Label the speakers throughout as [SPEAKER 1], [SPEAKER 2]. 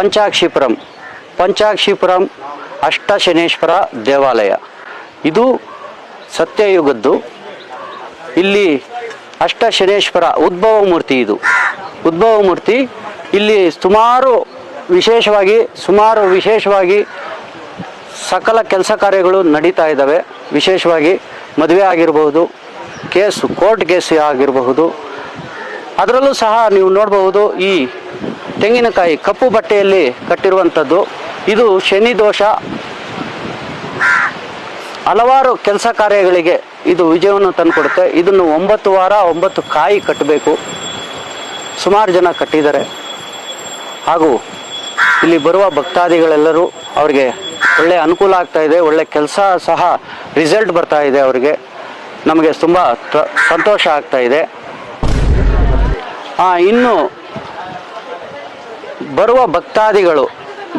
[SPEAKER 1] ಪಂಚಾಕ್ಷಿಪುರಂ. ಪಂಚಾಕ್ಷಿಪುರಂ ಅಷ್ಟಶನೇಶ್ವರ ದೇವಾಲಯ. ಇದು ಸತ್ಯಯುಗದ್ದು. ಇಲ್ಲಿ ಅಷ್ಟಶನೇಶ್ವರ ಉದ್ಭವ ಮೂರ್ತಿ ಇದು. ಉದ್ಭವ ಮೂರ್ತಿ ಇಲ್ಲಿ ಸುಮಾರು ವಿಶೇಷವಾಗಿ ಸುಮಾರು ವಿಶೇಷವಾಗಿ ಸಕಲ ಕೆಲಸ ಕಾರ್ಯಗಳು ನಡೀತಾ ಇದ್ದಾವೆ. ವಿಶೇಷವಾಗಿ ಮದುವೆ ಆಗಿರಬಹುದು, ಕೇಸು, ಕೋರ್ಟ್ ಕೇಸ್ ಆಗಿರಬಹುದು. ಅದರಲ್ಲೂ ಸಹ ನೀವು ನೋಡಬಹುದು ಈ ತೆಂಗಿನಕಾಯಿ ಕಪ್ಪು ಬಟ್ಟೆಯಲ್ಲಿ ಕಟ್ಟಿರುವಂಥದ್ದು. ಇದು ಶನಿ ದೋಷ. ಹಲವಾರು ಕೆಲಸ ಕಾರ್ಯಗಳಿಗೆ ಇದು ವಿಜಯವನ್ನು ತಂದುಕೊಡುತ್ತೆ. ಇದನ್ನು ಒಂಬತ್ತು ವಾರ, ಒಂಬತ್ತು ಕಾಯಿ ಕಟ್ಟಬೇಕು. ಸುಮಾರು ಜನ ಕಟ್ಟಿದ್ದಾರೆ. ಹಾಗೂ ಇಲ್ಲಿ ಬರುವ ಭಕ್ತಾದಿಗಳೆಲ್ಲರೂ ಅವರಿಗೆ ಒಳ್ಳೆ ಅನುಕೂಲ ಆಗ್ತಾ ಇದೆ. ಒಳ್ಳೆ ಕೆಲಸ ಸಹ ರಿಸಲ್ಟ್ ಬರ್ತಾ ಇದೆ ಅವರಿಗೆ. ನಮಗೆ ತುಂಬ ಸಂತೋಷ ಆಗ್ತಾ ಇದೆ. ಇನ್ನು ಬರುವ ಭಕ್ತಾದಿಗಳು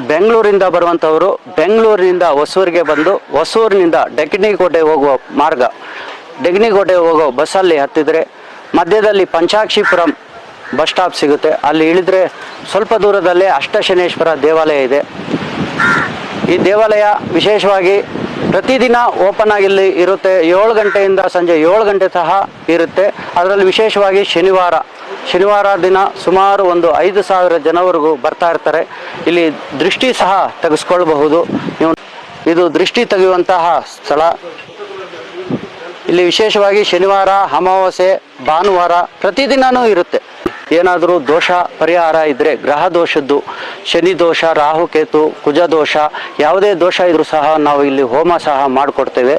[SPEAKER 1] ಬೆಂಗಳೂರಿಂದ ಬರುವಂಥವರು ಬೆಂಗಳೂರಿನಿಂದ ಹೊಸೂರಿಗೆ ಬಂದು ಹೊಸೂರಿನಿಂದ ಡೆಕ್ನಿಕೋಟೆ ಹೋಗುವ ಮಾರ್ಗ. ಡೆಗ್ನಿಕೋಟೆ ಹೋಗೋ ಬಸ್ಸಲ್ಲಿ ಹತ್ತಿದರೆ ಮಧ್ಯದಲ್ಲಿ ಪಂಚಾಕ್ಷಿಪುರಂ ಬಸ್ ಸ್ಟಾಪ್ ಸಿಗುತ್ತೆ. ಅಲ್ಲಿ ಇಳಿದ್ರೆ ಸ್ವಲ್ಪ ದೂರದಲ್ಲೇ ಅಷ್ಟಶನೇಶ್ವರ ದೇವಾಲಯ ಇದೆ. ಈ ದೇವಾಲಯ ವಿಶೇಷವಾಗಿ ಪ್ರತಿದಿನ ಓಪನ್ ಆಗಿ ಇರುತ್ತೆ. ಏಳು ಗಂಟೆಯಿಂದ ಸಂಜೆ ಏಳು ಗಂಟೆ ಸಹ ಇರುತ್ತೆ. ಅದರಲ್ಲಿ ವಿಶೇಷವಾಗಿ ಶನಿವಾರ ಶನಿವಾರ ದಿನ ಸುಮಾರು ಒಂದು ಐದು ಸಾವಿರ ಜನವರೆಗೂ ಬರ್ತಾ ಇರ್ತಾರೆ. ಇಲ್ಲಿ ದೃಷ್ಟಿ ಸಹ ತೆಗೆಸ್ಕೊಳ್ಬಹುದು. ಇದು ದೃಷ್ಟಿ ತೆಗೆಯುವಂತಹ ಸ್ಥಳ. ಇಲ್ಲಿ ವಿಶೇಷವಾಗಿ ಶನಿವಾರ, ಅಮಾವಾಸ್ಯೆ, ಭಾನುವಾರ ಪ್ರತಿದಿನನೂ ಇರುತ್ತೆ. ಏನಾದರೂ ದೋಷ ಪರಿಹಾರ ಇದ್ದರೆ ಗ್ರಹ ದೋಷದ್ದು, ಶನಿ ದೋಷ ರಾಹುಕೇತು ಕುಜ ದೋಷ, ಯಾವುದೇ ದೋಷ ಇದ್ರೂ ಸಹ ನಾವು ಇಲ್ಲಿ ಹೋಮ ಸಹ ಮಾಡಿಕೊಡ್ತೇವೆ.